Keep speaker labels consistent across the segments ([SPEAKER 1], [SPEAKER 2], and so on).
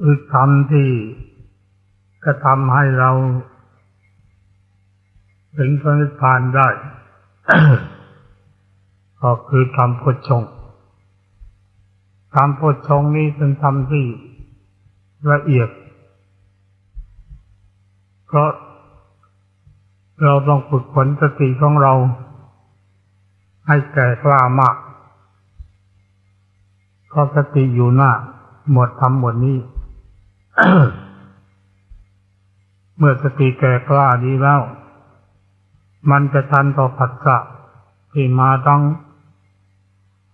[SPEAKER 1] คือธรรมที่กระทำให้เรา ถึงพระนิพพานได้ ก็คือธรรมโพชงค์ธรรมโพชงนี้เป็นธรรมที่ละเอียด เพราะเราต้องฝึกฝนสติของเรา ให้แก่กล้ามากเพราะสติอยู่หน้าหมวดธรรมหมวดนี้ เมื่อสติแก่กล้าดีแล้ว มันจะทันต่อผัสสะที่มาทั้ง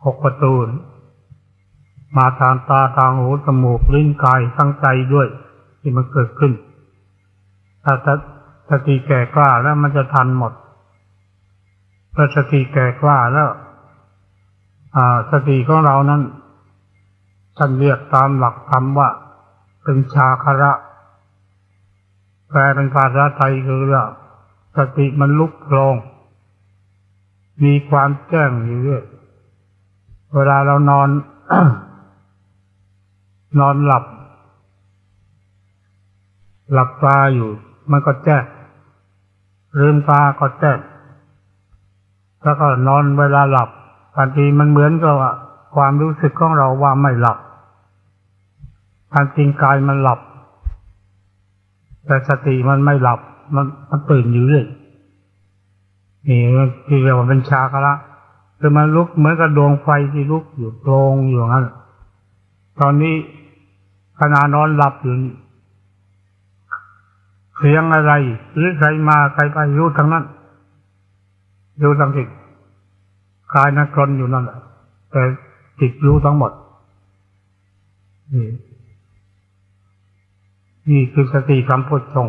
[SPEAKER 1] หกประตูมาทางตาทางหูจมูกลิ้นกายทั้งใจด้วย ที่มันเกิดขึ้น ถ้าสติแก่กล้าแล้วมันจะทันหมดพอสติแก่กล้าแล้วสติของเรานั้นท่านเรียกตามหลักธรรมว่า เป็นชาคระ แปลเป็นภาษาไทยคือว่าสติมันลุกโลงมีความแจ้งอยู่เรื่อยเวลาเรานอน นอนหลับ หลับตาอยู่ มันก็แจ้งลืมตาก็แจ้งแล้วก็นอนเวลาหลับบางทีมันเหมือนกับว่าความรู้สึกของเราว่าไม่หลับ ความจริงกายมันหลับ แต่สติมันไม่หลับ มันมันตื่นอยู่เรื่อยนี่ที่เรียกว่าเป็นชาคละคือมันลุกเหมือนกับดวงไฟที่ลุกอยู่โปรงอยู่งั้นตอนนี้ขณะนอนหลับอยู่เสียงอะไร หรือใครมาใครไปรู้ทั้งนั้นรู้ทั้งสิ่งกายนักรนอยู่นั่นแหละแต่จิตรู้ทั้งหมดนี่ นี่คือสติสัมโพชฌง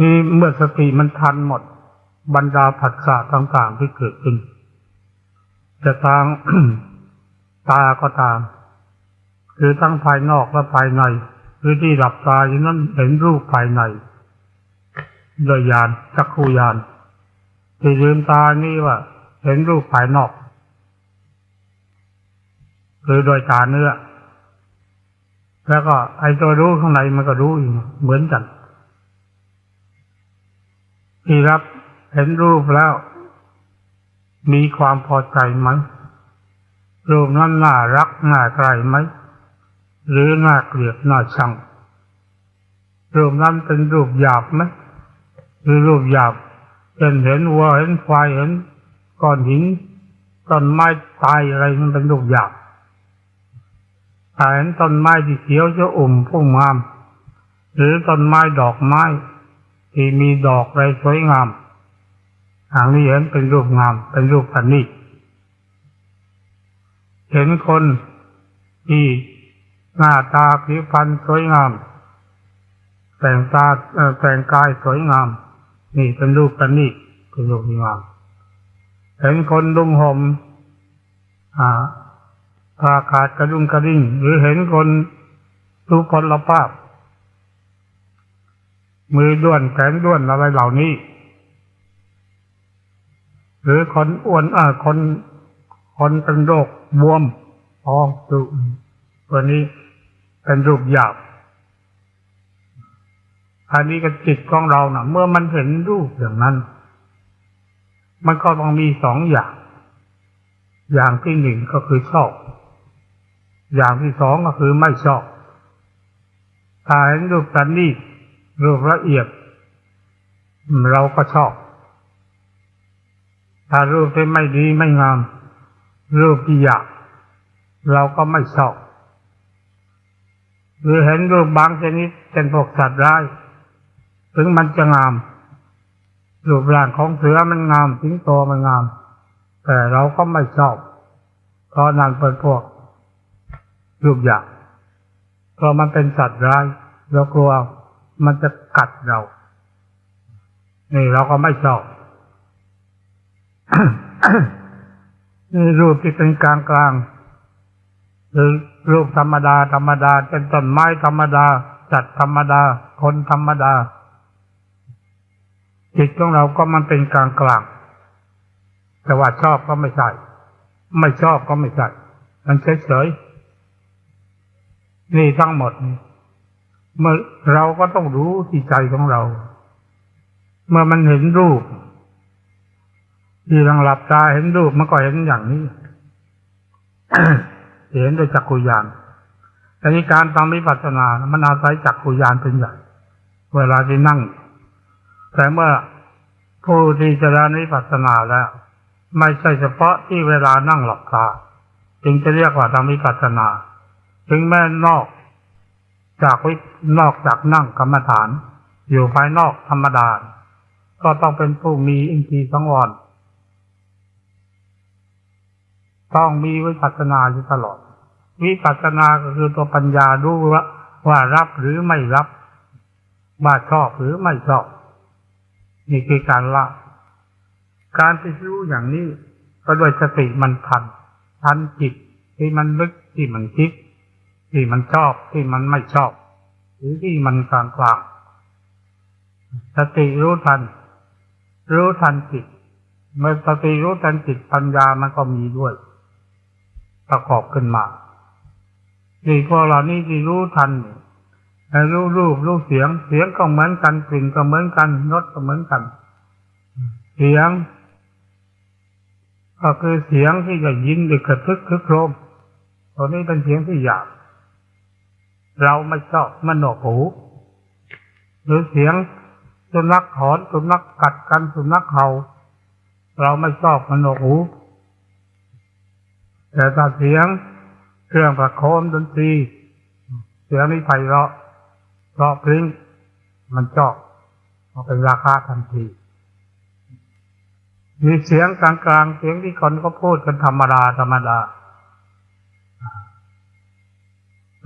[SPEAKER 1] นี่เมื่อสติมันทันหมด บรรดาผัสสะต่างๆที่เกิดขึ้น จะทางตาก็ตามหรือทั้งภายนอกและภายใน หรือที่หลับตาอยู่นั้นเห็นรูปภายในโดยยานจักขูยานที่ลืมตานี่ว่า เห็นรูปภายนอกหรือโดยตาเนื้อ แล้วก็ไอ้ตัวรู้ข้างในมันก็รู้อีกเหมือนกัน ที่รับเห็นรูปแล้ว มีความพอใจไหมรูปนั้นน่ารักน่าใครไหม หรือน่าเกลียดน่าชังรูปนั้นเป็นรูปหยาบไหมหรือรูปหยาบเป็นเห็นวัวเห็นควายเห็นก้อนหินต้นไม้ตายอะไรมันเป็นรูปหยาบ ถ้าเห็นต้นไม้ที่เขียวจะอุ่มพุ่งงาม หรือต้นไม้ดอกไม้ ที่มีดอกไรสวยงามทางนี้เห็นเป็นรูปงาม เป็นรูปพันนิเห็นคนที่หน้าตาผิวพรรณสวยงาม แต่งตาแต่งกายสวยงาม นี่เป็นรูปพันนิเป็นรูปงาม เห็นคนดุงห่มอ่า ผ้าขาดกระดุมกระดิ่ง หรือเห็นคนทุกพลภาพ มือด้วนแขนด้วนอะไรเหล่านี้ หรือคนอ้วนอ่าคน คนเป็นโรคบวมพองตุตัวนี้เป็นรูปหยาบอันนี้ก็จิตของเรานะ่ะ เมื่อมันเห็นรูปอย่างนั้น มันก็ต้องมีสองอย่าง อย่างที่หนึ่งก็คือชอบ อย่างที่สองก็คือไม่ชอบถ้าเห็นรูปสันนี่รูปละเอียด เราก็ชอบ ถ้ารูปที่ไม่ดีไม่งาม รูปที่หยาบเราก็ไม่ชอบหรือเห็นรูปบางชนิดเป็นพวกสัตว์ร้าย ถึงมันจะงาม รูปร่างของเสือมันงามสิงโตมันงาม แต่เราก็ไม่ชอบ เพราะนั่นเป็นพวก รูปหยาบเพราะมันเป็นสัตว์ร้ายเรากลัวมันจะกัดเรา นี่เราก็ไม่ชอบนี่รูปที่เป็นกลางกลางหรือรูปธรรมดา ธรรมดาเป็นต้นไม้ธรรมดาจัดธรรมดา คนธรรมดา จิตของเราก็มันเป็นกลางกลางแต่ว่าชอบก็ไม่ใช่ ไม่ชอบก็ไม่ใช่ มันเฉยเฉย นี่ทั้งหมดเมื่อเราก็ต้องรู้ที่ใจของเรา เมื่อมันเห็นรูป ที่ลังหลับตาเห็นรูปมันก็เห็นอย่างนี้เห็นโดยจักขุยานแต่นี้การทำวิปัสสนา มันอาศัยจักขุยานเป็นใหญ่เวลาที่นั่ง แต่เมื่อผู้ที่เจริญวิปัสสนาแล้ว ไม่ใช่เฉพาะที่เวลานั่งหลับตา จึงจะเรียกว่าทำวิปัสสนา ถึงแม้นอก จากวินอกจากนั่งกรรมฐาน อยู่ภายนอกธรรมดา ก็ต้องเป็นผู้มีอินทรีย์สังวรต้องมีวิปัสสนาอยู่ตลอด วิปัสสนาก็คือตัวปัญญารู้ว่าว่ารับหรือไม่รับว่าชอบหรือไม่ชอบ นี่คือการละ การที่รู้อย่างนี้ก็ด้วยสติมันทันทันจิตที่มันลึกที่มันคิด ที่มันชอบที่มันไม่ชอบ หรือที่มันกลางกลางสติรู้ทัน รู้ทันจิต เมื่อสติรู้ทันจิตปัญญามันก็มีด้วย ประกอบขึ้นมานี่พวกเรานี่ที่รู้ทันรู้รูปรู้เสียง เสียงก็เหมือนกันกลิ่นก็เหมือนกันรสก็เหมือนกัน เสียง ก็คือเสียงที่จะยินดึกกระทึกคึกโครมตัวนี้เป็นเสียงที่หยาบ เราไม่ชอบมันหนวกหู หรือเสียงสุนัขหอนสุนัขกัดกันสุนัขเห่า เราไม่ชอบมันหนวกหู แต่ถ้าเสียงเครื่องประโคมดนตรี เสียงนี้ไพเราะเพราะพริ้งมันชอบมันเป็นราคาทันทีมีเสียงกลางๆ เสียงที่คนก็พูดกันธรรมดาธรรมดา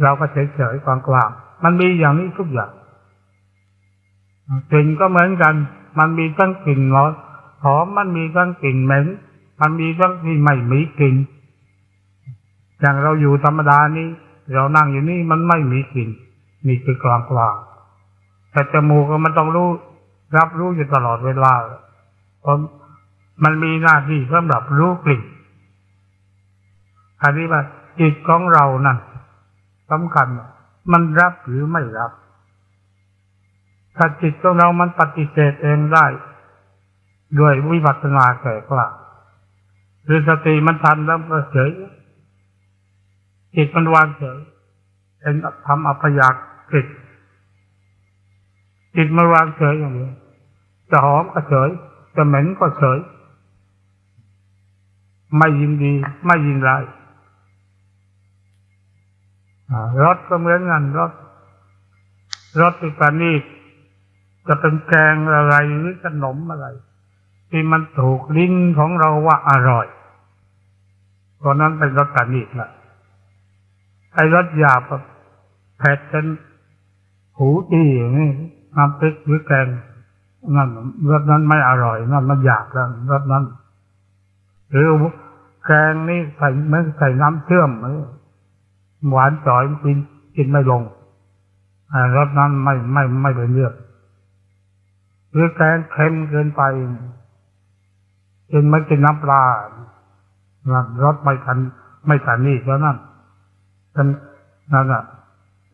[SPEAKER 1] เราก็เฉยๆกลางๆมันมีอย่างนี้ทุกอย่างกลิ่นก็เหมือนกัน มันมีทั้งกลิ่นร้อนหอมมันมีทั้งกลิ่นเหม็นมันมีทั้งที่ไม่มีกลิ่นอย่างเราอยู่ธรรมดานี้ เรานั่งอยู่นี่มันไม่มีกลิ่นมีคือกลางกลางๆแต่จมูกมันต้องรู้ รับรู้อยู่ตลอดเวลาเพราะมันมีหน้าที่สำหรับรู้กลิ่นอันนี้ว่าจิตของเรานั่น สำคัญ มันรับหรือไม่รับ ถ้าจิตของเรามันปฏิเสธเองได้ ด้วยวิปัสสนาแก่กล้าหรือสติมันทันแล้วก็เฉยจิตมันวางเฉยเป็นทำอัพยากฤตจิตมันวางเฉยอย่างนี้จะหอมก็เฉยจะเหม็นก็เฉยไม่ยินดี ไม่ยินร้าย รสก็เหมือนกันรสรสที่ปานีตจะเป็นแกงอะไรหรือขนมอะไร ที่มันถูกลิ้นของเราว่าอร่อยเพราะนั้นเป็นรสปานีตละไอ้รสหยาบแบบเผ็ดจนหูตีอย่างนี้น้ำพริกหรือแกงนั่นรสนั้นไม่อร่อยนั่นมันหยาบแล้วรสนั้น หรือแกงนี่ใส่เหมือนใส่น้ำเชื่อมห หวานจ่อยกินกินไม่ลงรสนั้นไม่ไม่ไม่เป็นเลือกหรือแกงเค็มเกินไปกินไม่กินน้ำปลารสไม่ทันไม่ทันนี่แล้วนั่นกันนั่นอะ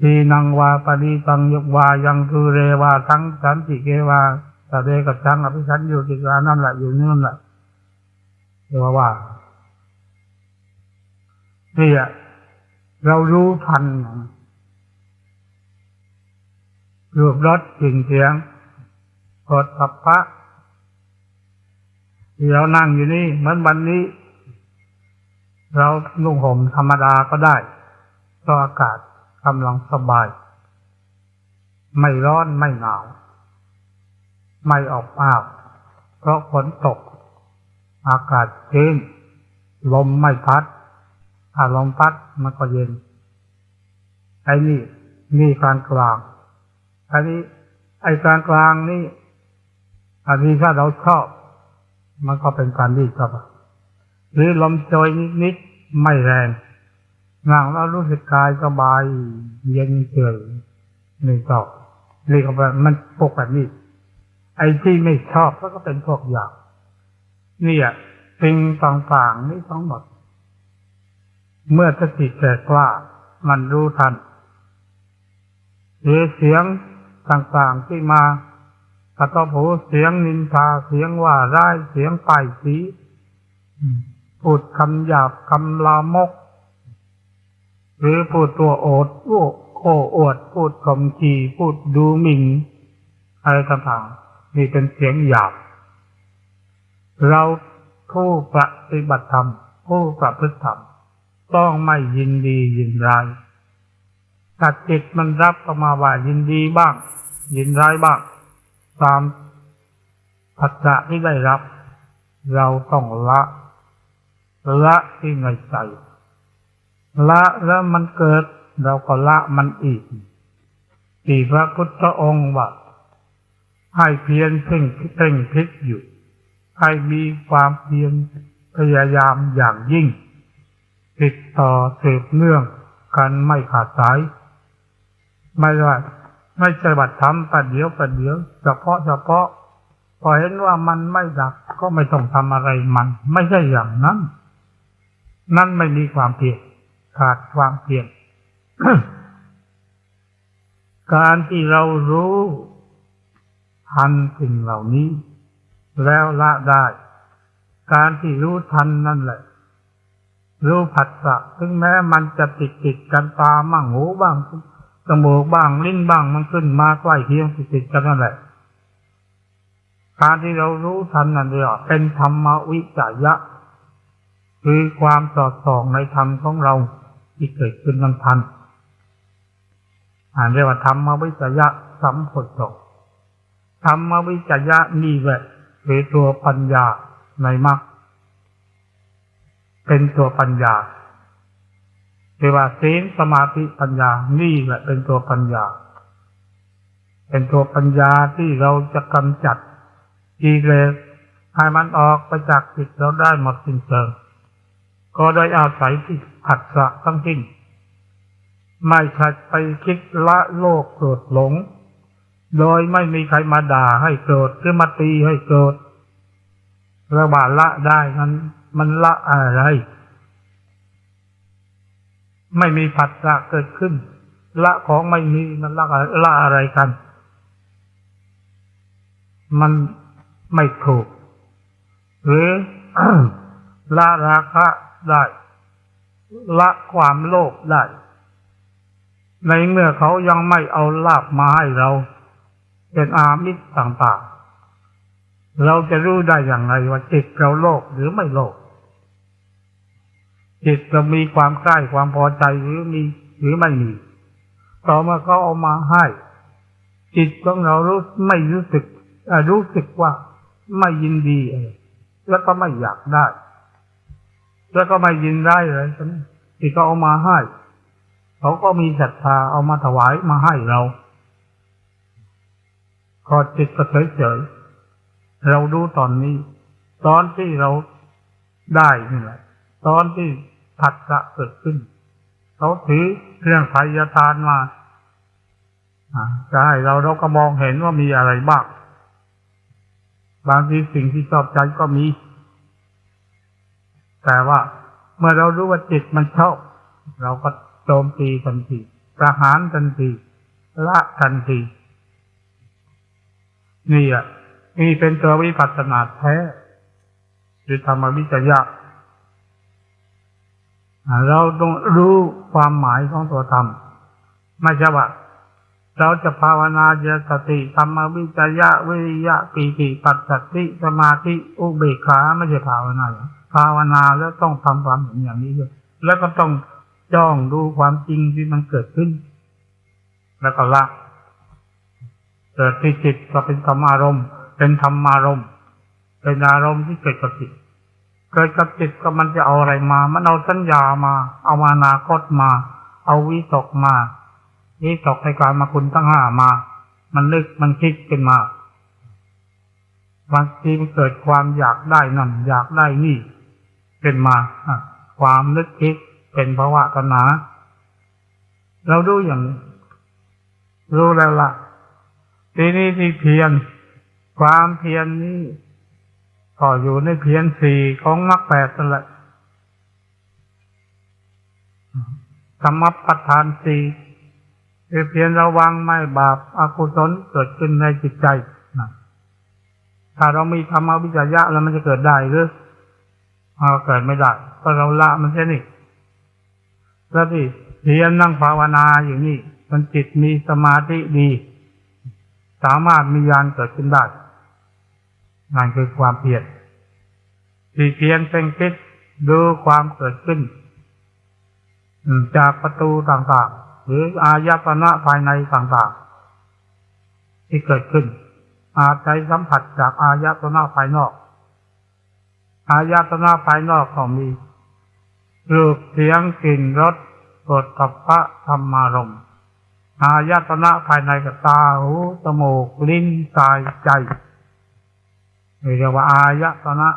[SPEAKER 1] ทีนังวาปณีตังยกวายังคือเรวาทั้งสันติเกวาตะเดกับชังอภิชันอยู่ติกานั่นแหละอยู่นั่นแหละเรียกว่าว่านี่อะ เรารู้ทันรูปรสกลิ่นเสียงกดสัพพะที่เรานั่งอยู่นี่เหมือนวันนี้ เรานุ่งห่มธรรมดาก็ได้เพราะอากาศกำลังสบาย ไม่ร้อนไม่หนาว ไม่ออกอ้าวเพราะฝนตก อากาศเย็นลมไม่พัด ถ้าลมพัดมันก็เย็นไอ้นี่นี่กลางกลางไอ้นี้ ไอ้กลางกลางนี่อันนี้ถ้าเราชอบ มันก็เป็นการดีครับ หรือลมโชยนิดๆไม่แรงนั่งแล้วรู้สึกกายสบาย เย็นเฉยนี่ก็นี่ก็แบบมันพวกแบบนี้ ไอ้ที่ไม่ชอบก็เป็นพวกอยากนี่อะสิ่งต่างๆนี่ทั้งหมด เมื่อสติแก่กล้ามันรู้ทันหรือเสียงต่างๆที่มากระทบหูเสียงนินทาเสียงว่าร้ายเสียงป่ายสีพูดคำหยาบคำลามก หรือพูดตัวโอดโอ้โอ้อวด พูดข่มขีพูดดูหมิ่นอะไรต่างๆนี่เป็นเสียงหยาบ เราผู้ปฏิบัติธรรมผู้ประพฤติธรรม ต้องไม่ยินดียินร้ายถ้าจิตมันรับก็มาว่ายินดีบ้าง ยินร้ายบ้าง ตามปัจจะที่ได้รับ เราต้องละละที่ในใจ ละแล้วมันเกิด เราก็ละมันอีกที่พระพุทธองค์ว่าให้เพียรเพ่งเพ่งพิกอยู่ ให้มีความเพียรพยายามอย่างยิ่ง ติดต่อสืบเนื่องกันไม่ขาดสาย ไม่ว่าไม่ใช่บัดทำปัดเดียวปัดเดียวเฉพาะเฉพาะ พอเห็นว่ามันไม่ดับก็ไม่ต้องทำอะไรมัน ไม่ใช่อย่างนั้น นั่นไม่มีความเพียรขาดความเพียรการที่เรารู้ทันสิ่งเหล่านี้ แล้วละได้ การที่รู้ทันนั่นแหละ รู้ผัสสะถึงแม้มันจะติดติดกันตาบ้างหูบ้างจมูกบ้างลิ้นบ้างมันขึ้นมาใกล้เคียงติดติดกันนั่นแหละการที่เรารู้ทันนั่นเรียวเป็นธรรมวิจยะ คือความสอดส่องในธรรมของเราที่เกิดขึ้นนั้นทันอ่านเรียกว่าธรรมวิจยะสัมผลสงธรรมวิจยะนี่แหละคือตัวปัญญาในมรรค เป็นตัวปัญญาเรียกว่าศีลสมาธิปัญญา นี่แหละเป็นตัวปัญญา เป็นตัวปัญญาที่เราจะกำจัดกิเลสให้มันออกไปจากจิตเราได้หมดสิ้นเชิงก็ได้อาศัยที่ผัสสะทั้งสิ้นไม่ใช่ไปคิดละโลกโกรธหลง โดยไม่มีใครมาด่าให้โกรธหรือมาตีให้โกรธระบาดละได้นั้น มันละอะไร ไม่มีผัสสะเกิดขึ้น ละของไม่มีมันละละอะไรกัน มันไม่ถูก หรือละราคะได้ ละความโลภได้ ในเมื่อเขายังไม่เอาลาบมาให้เรา เป็นอามิตรต่างๆ เราจะรู้ได้อย่างไรว่าจิตเราโลภหรือไม่โลภจิตเรามีความใกล้ความพอใจหรือมีหรือไม่มี ต่อมาเขาเอามาให้ จิตของเรารู้ไม่รู้สึกรู้สึกว่าไม่ยินดีแล้วก็ไม่อยากได้ แล้วก็ไม่ยินได้เลยที่เขาเอามาให้ เขาก็มีศรัทธาเอามาถวายมาให้เรา ก็จิตก็เฉยๆ เราดูตอนนี้ ตอนที่เราได้นี่แหละ ตอนที่ผัสสะเกิดขึ้น เขาถือเครื่องไสยทานมาจะให้เราเราก็มองเห็นว่ามีอะไรบ้าง บางทีสิ่งที่ชอบใจก็มี แต่ว่าเมื่อเรารู้ว่าจิตมันชอบ เราก็โจมตีทันทีประหารทันทีละทันที นี่อะ นี่เป็นตัววิปัสสนาแท้หรือธรรมวิจยะเราต้องรู้ความหมายของตัวธรรม ไม่ใช่ว่าเราจะภาวนาเจสติธรรมวิจยะวิริยะปีติปัสสติสมาธิอุเบกขาไม่ใช่ภาวนาภาวนาแล้วต้องทำความเห็นอย่างนี้ด้วยแล้วก็ต้องจ้องดูความจริงที่มันเกิดขึ้น แล้วก็ละเกิดที่จิตก็เป็นธรรมารมณ์ เป็นธรรมารมณ์เป็นอารมณ์ที่เกิดกับจิตเกิดกับจิตก็มันจะเอาอะไรมา มันเอาสัญญามา เอามานาคตมา เอาวิตกมาวิตกในการมาคุณตั้งห้ามา มันนึกมันคิดขึ้นมาบางทีมันเกิดความอยากได้นั่นอยากได้นี่เป็นมาความนึกคิดเป็นภาวะตัณหาเราดูอย่างรู้แล้วล่ะทีนี้ที่เพียร ความเพียรนี้ก็อยู่ในเพียรสี่ของมรรคแปดนั่นแหละธรรมประธานสี่คือเพียรระวังไม่บาปอากุศลเกิดขึ้นในจิตใจนะถ้าเรามีธรรมวิจยะแล้วมันจะเกิดได้หรือมันเกิดไม่ได้เพราะเราละมันแค่นี้แล้วที่เพียรนั่งภาวนาอยู่นี่ มันจิตมีสมาธิดี สามารถมีญาณเกิดขึ้นได้ นั่นคือความเพียรที่เพียรเป็นคิดดูความเกิดขึ้น จากประตูต่างๆ หรืออายตนะภายในต่างๆ ที่เกิดขึ้น อาใจสัมผัสจากอายตนะภายนอก อายตนะภายนอกก็มีรูปเสียงกลิ่นรสกดกับพระธรรมารมณ์อายตนะภายในกับตาหูจมูกลิ้นกายใจ เรียกว่าอายตนะ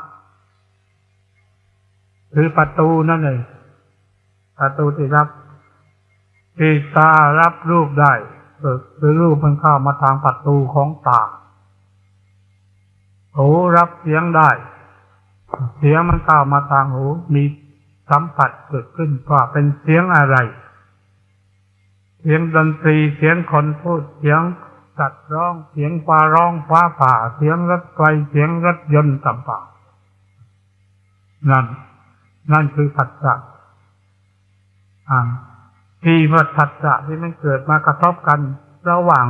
[SPEAKER 1] คือประตูนั่นเองประตูที่รับที่ตารับรูปได้คือรูปมันเข้ามาทางประตูของตาหูรับเสียงได้ เสียงมันเข้ามาทางหูมีสัมผัสเกิดขึ้นว่าเป็นเสียงอะไร เสียงดนตรีเสียงคนพูดเสียง สัตว์ร้องเสียงฟ้าร้องฟ้าผ่า เสียงรถไฟเสียงรถยนต์ต่างๆนั่น นั่นคือผัสสะอ่าที่ว่าผัสสะที่มันเกิดมากระทบกันระหว่าง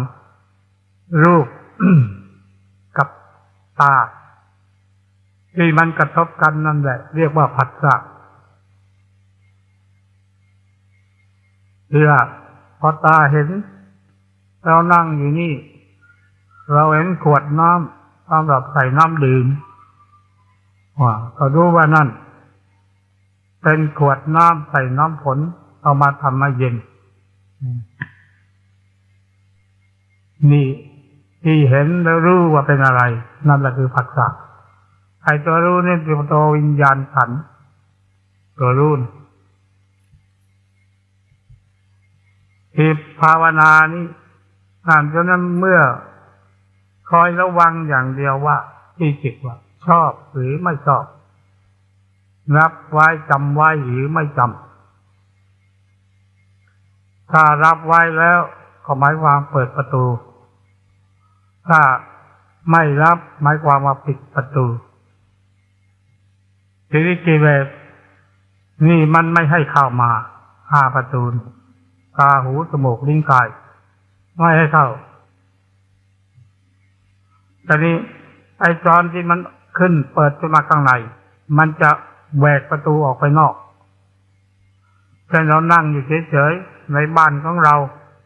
[SPEAKER 1] รูปกับตา ที่มันกระทบกันนั่นแหละ เรียกว่าผัสสะเพื่อพอตาเห็น เรานั่งอยู่นี่ เราเห็นขวดน้ำสำหรับใส่น้ำดื่มว่าก็รู้ว่านั่น เป็นขวดน้ำใส่น้ำผลเอามาทำมาเย็น นี่ที่เห็นแล้วรู้ว่าเป็นอะไร นั่นแหละคือผัสสะไอ้ตัวรู้นี่เป็นตัววิญญาณขัน ตัวรู้ที่ภาวนานี่ อ่านฉะนั้นเมื่อคอยระวังอย่างเดียวว่าที่จิตว่า ชอบหรือไม่ชอบรับไว้จำไว้หรือไม่จำถ้ารับไว้แล้วก็หมายความเปิดประตู ถ้าไม่รับหมายความว่าปิดประตูทีนี้กิเลสนี่มันไม่ให้เข้ามาห้าประตูตาหูจมูกลิ้นกาย ไม่ให้เข้าแต่นี้ ไอ้จอนที่มันขึ้นเปิดขึ้นมาข้างใน มันจะแหวกประตูออกไปนอกเช่นเรานั่งอยู่เฉยๆในบ้านของเรา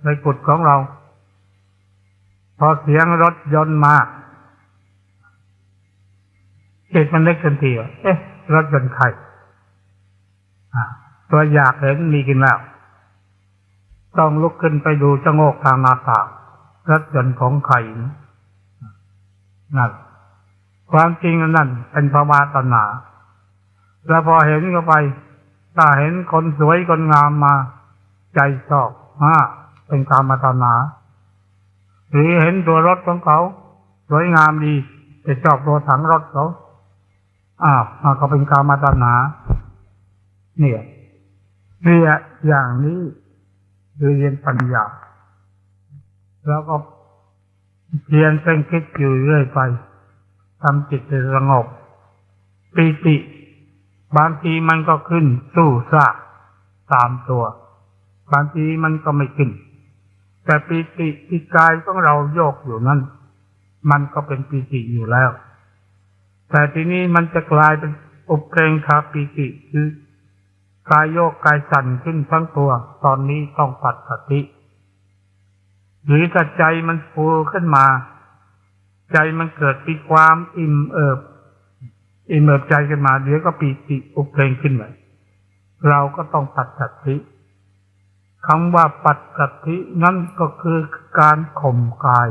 [SPEAKER 1] ในกุฏของเรา พอเสียงรถยนต์มาจิตมันนึกทันทีว่าเอ๊ะรถยนต์ใครตัวอยากเห็นมีกินแล้ว ต้องลุกขึ้นไปดูจะโงกทางหน้าต่างรถยนต์ของใครนั่นความจริงนั่นเป็นภาวะตัณหาแล้วพอเห็นเข้าไป ถ้าเห็นคนสวยคนงามมา ใจชอบฮะเป็นการมาตัณหาหรือเห็นตัวรถของเขา สวยงามดีจะชอบตัวถังรถเขาอ้าวมันก็เป็นการมาตัณหาเนี่ยเรียอย่างนี้ คือเรียนปัญญา แล้วก็เรียนเป็นคิดอยู่เรื่อยไปทำจิตให้สงบปีติ บางทีมันก็ขึ้นสู้ซาตามตัว บางทีมันก็ไม่ขึ้น แต่ปีติที่กายของเราโยกอยู่นั้น มันก็เป็นปีติอยู่แล้ว แต่ทีนี้มันจะกลายเป็นอุเกรงคาปีติคือ กายโยกกายสั่นขึ้นทั้งตัว ตอนนี้ต้องปัดสติ หรือถ้าใจมันฟูขึ้นมา ใจมันเกิดมีความอิ่มเอิบ อิ่มเอิบใจขึ้นมา เดี๋ยวก็ปีติอุเพลงขึ้นมาเราก็ต้องปัดสติคำว่าปัดสตินั่นก็คือการข่มกาย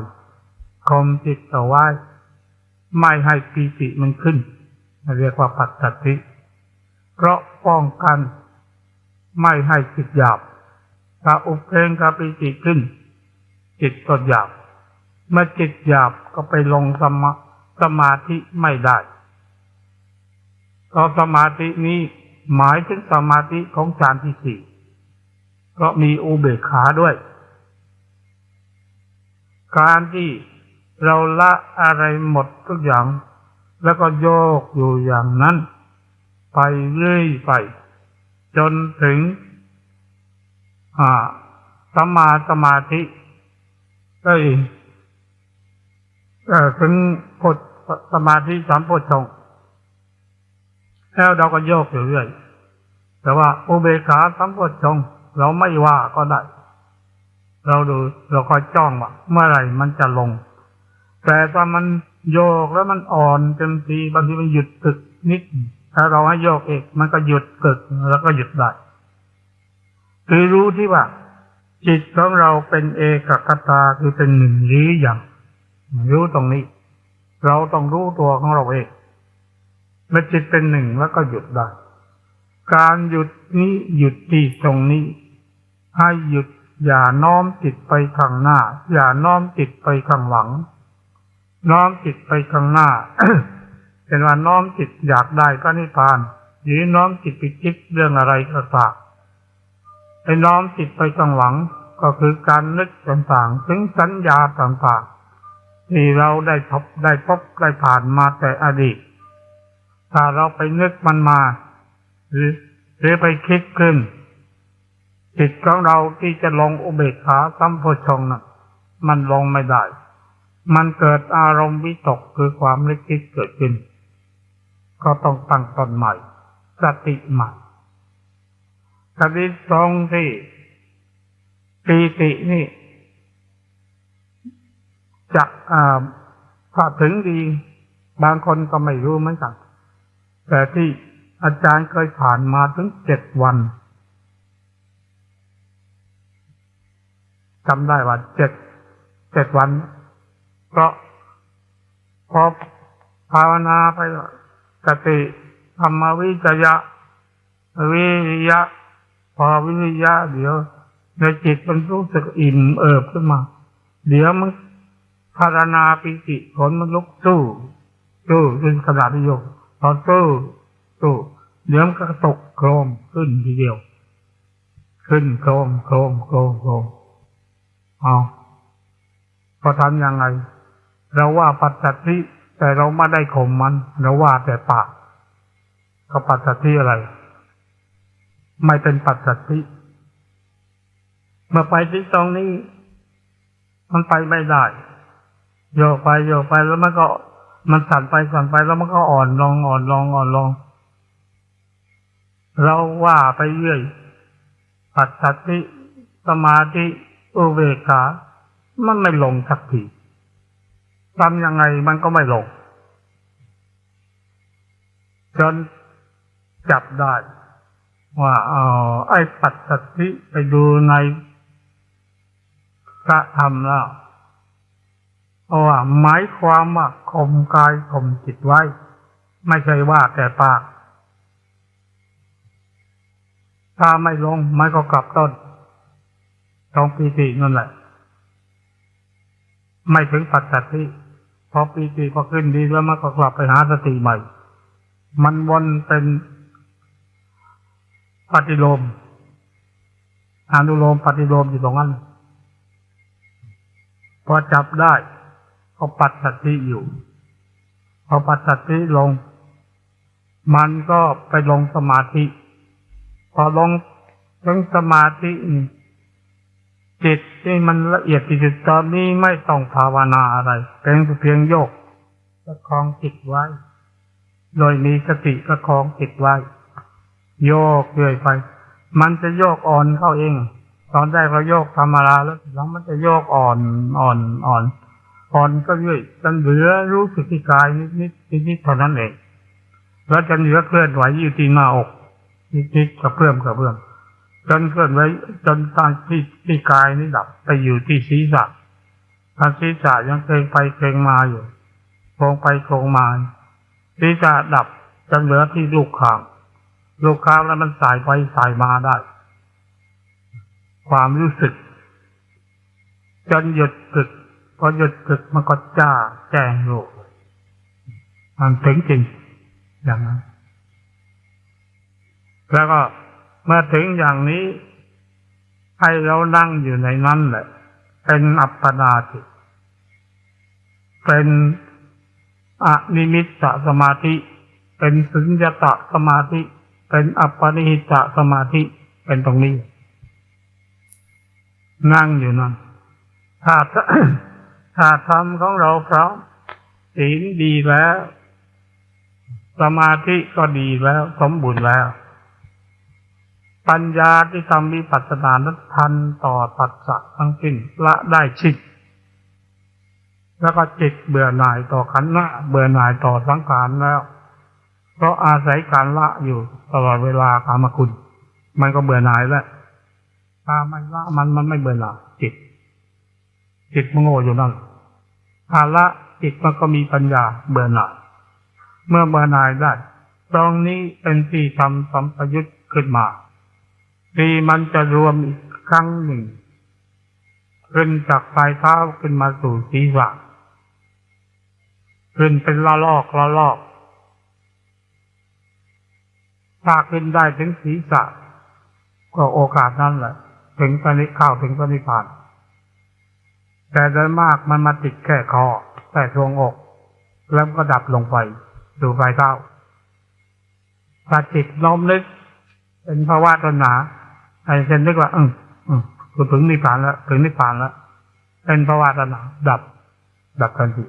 [SPEAKER 1] ข่มจิตเอาไว้ไม่ให้ปีติมันขึ้น เรียกว่าปัดสติเพราะป้องกัน ไม่ให้จิตหยาบถ้าอุเพลงกับปีติขึ้น จิตก็หยาบ เมื่อจิตหยาบก็ไปลงสมาสมาธิไม่ได้ก็สมาธินี้หมายถึงสมาธิของฌานที่สี่ก็มีอุเบกขาด้วย การที่เราละอะไรหมดทุกอย่าง แล้วก็โยกอยู่อย่างนั้น ไปเรื่อยไป จนถึงสมาสมาธิได้เอ่ถึงพดสมาธิสามโพชงแล้วเราก็โยกอยู่เรื่อยแต่ว่าอุเบกขาสัมโพชงเราไม่ว่าก็ได้ เราดูเราคอยจ้องว่าเมื่อไหร่มันจะลง แต่ถ้ามันโยกแล้วมันอ่อนเต็มทีบางทีมันหยุดตึกนิด ถ้าเราให้โยกเองมันก็หยุดกึกแล้วก็หยุดได้คือรู้ที่ว่า จิตของเราเป็นเอกคตาคือเป็นหนึ่งหรืออย่าง รู้ตรงนี้ เราต้องรู้ตัวของเราเองเมื่อจิตเป็นหนึ่งแล้วก็หยุดได้ การหยุดนี้หยุดที่ตรงนี้ ให้หยุดอย่าน้อมจิตไปข้างหน้า อย่าน้อมจิตไปข้างหลัง น้อมจิตไปข้างหน้า เป็นว่าน้อมจิตอยากได้พระนิพพาน หรือน้อมจิตไปคิดเรื่องอะไรก็ตามไอ้น้อมจิตไปข้างหลังก็คือการนึกต่างๆ ถึงสัญญาต่างๆ ที่เราได้พบได้พบได้ผ่านมาแต่อดีต ถ้าเราไปนึกมันมา หรือหรือไปคิดขึ้น จิตของเราที่จะลงอุเบกขาสัมโพชงน่ะ มันลงไม่ได้ มันเกิดอารมณ์วิตกคือความนึกคิดเกิดขึ้น ก็ต้องตั้งต้นใหม่ สติใหม่สติตรงที่ปีตินี่ จะถ้าถึงดี บางคนก็ไม่รู้เหมือนกัน แต่ที่อาจารย์เคยผ่านมาถึงเจ็ดวันจำได้ว่าเจ็ดเจ็ดวัน เพราะพอภาวนาไป สติธรรมวิจยะ วิริยะ พอวิริยะ เดี๋ยวในจิตมันรู้สึกอิ่มเอิบขึ้นมา เดี๋ยวมันพารณาปิติผลมันลุกสู้สู้จนขนาดที่โยกพอสู้สู้เดี๋ยวมันก็ตกโครมขึ้นทีเดียว ขึ้นโครมโครมโครมโครมเอาพอทำยังไง เราว่าปัจจัตติ แต่เราไม่ได้ข่มมันเราว่าแต่ปากก็ปัจจัตติอะไร ไม่เป็นปัจจัตติเมื่อไปที่ตรงนี้ มันไปไม่ได้โยกไปโยกไปแล้วมันก็ มันสั่นไปสั่นไปแล้วมันก็อ่อนลงอ่อนลงอ่อนลงเราว่าไปเรื่อยปัจจัตติสมาธิอุเบกขามันไม่ลงสักที ทำยังไงมันก็ไม่ลง จนจับได้ ว่าเออไอ้ปัจจัตติไปดูในพระธรรมแล้วเพราะว่าหมายความว่าข่มกายข่มจิตไว้ ไม่ใช่ว่าแต่ปาก ถ้าไม่ลงไมันก็กลับต้นตรงปีตินั่นแหละ ไม่ถึงปัจจัตติ พอปีติพอขึ้นดีแล้วมันก็กลับไปหาสติใหม่ มันวนเป็นปฏิโลมอนุโลมปฏิโลมอยู่ตรงนั้น พอจับได้ก็ปัจจัตติอยู่ พอปัจจัตติลง มันก็ไปลงสมาธิ พอลงถึงสมาธิ จิตที่มันละเอียดที่สุดตอนนี้ไม่ต้องภาวนาอะไร เป็นเพียงโยกประคองจิตไว้ โดยมีสติประคองจิตไว้ โยกเรื่อยไป มันจะโยกอ่อนเข้าเอง ตอนแรกเราโยกธรรมดาแล้วแล้วมันจะโยกอ่อนอ่อนอ่อนอ่อนก็เรื่อยจนเหลือรู้สึกที่กายนิดนิดนิดนิดเท่านั้นเองแล้วจะเหลือเคลื่อนไหวอยู่ที่หน้าอกนิดนิดกระเพื่อมกระเพื่อม จนเคลื่อนไหวจนตอนที่ที่กายนี่ดับไปอยู่ที่ศีรษะทางศีรษะยังเคยไปเคยมาอยู่โคงไปโคงมาศีรษะดับจนเหลือที่ลูกขางลูกคางแล้วมันสายไปสายมาได้ ความรู้สึก จนหยุดกึกพอหยุดกึกมันก็จ้าแจ้งโลกมันถึงจริงอย่างนั้นแล้วก็ มื่อถึงอย่างนี้ให้เรานั่งอยู่ในนั้นแหละ เป็นอัปปนาจิต เป็นอนิมิตตสมาธิ เป็นสุญญตสมาธิ เป็นอัปปนิหิตสมาธิ เป็นตรงนี้ นั่งอยู่นั่นถ้าถ้าธรรมของเราพร้อมศีลดีแล้ว สมาธิก็ดีแล้ว สมบูรณ์แล้ว ปัญญาที่ทำวิปัสสนานั้นทันต่อปัสสะทั้งสิ้นละได้ชิดแล้วก็จิตเบื่อหน่ายต่อขันธ์หน้าเบื่อหน่ายต่อสังขารแล้ว เพราะอาศัยการละอยู่ตลอดเวลากามคุณ มันก็เบื่อหน่ายแล้วถ้าไม่ละมันมันไม่เบื่อหน่ายจิต จิตมันโง่อยู่นั่นถ้าละจิตมันก็มีปัญญาเบื่อหน่ายเมื่อเบื่อหน่ายได้ตรงนี้เป็นที่ทำสัมปยุตขึ้นมา ทีมันจะรวมอีกครั้งหนึ่งขึ้นจากปลายเท้าขึ้นมาสู่ศีรษะขึ้นเป็นละลอกละลอกถ้าขึ้นได้ถึงศีรษะก็โอกาสนั้นแหละ ถึงปณิเข้าถึงปณิพานแต่โดยมากมันมาติดแค่คอแต่ทรวงอก แล้วก็ดับลงไปสู่ปลายเท้าถ้าจิตน้อมนึกเป็นภาวะตัณหา ไอ้เช่นนึกว่าเอืมอืมกูถึงนิพพานแล้วถึงนิพพานแล้วเป็นภาวะตัณหาดับ ดับทันที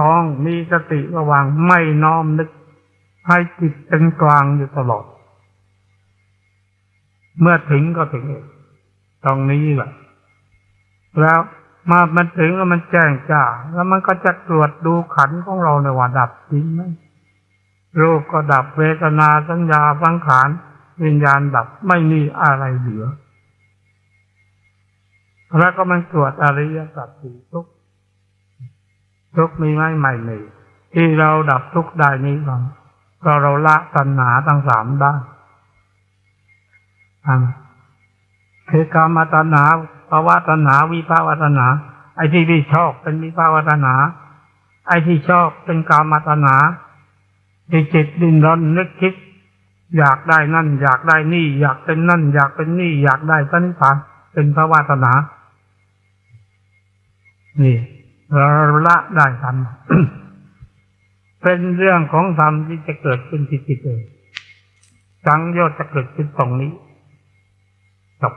[SPEAKER 1] ต้องมีสติระวังไม่น้อมนึก ให้จิตเป็นกลางอยู่ตลอด เมื่อถึงก็ถึงเองตรงนี้แหละแล้วมามันถึงแล้วมันแจ้งจ้า แล้วมันก็จะตรวจดูขันของเราในว่าดับจริงไหมรูปก็ดับเวทนาสัญญาสังขาร วิญญาณดับไม่มีอะไรเหลือ แล้วก็มันตรวจอริยสัจสี่ทุกทุกมีไหมไม่มีที่เราดับทุกได้นี้ก่อนก็เราละตัณหาทั้งสามได้คือกรรมตัณหาภาวะตัณหาวิภาวะตัณหา ไอ้ที่ที่ชอบเป็นวิภาวะตัณหา ไอ้ที่ชอบเป็นกรรมตัณหาที่จิตดิ้นรนนึกคิด อยากได้นั่น อยากได้นี่ อยากเป็นนั่น อยากเป็นนี่ อยากได้พระนิพพานเป็นพระตัณหานี่ละได้ทำเป็นเรื่องของธรรมที่จะเกิดขึ้นที่จิตเองสังโยชน์จะเกิดขึ้นตรงนี้จบ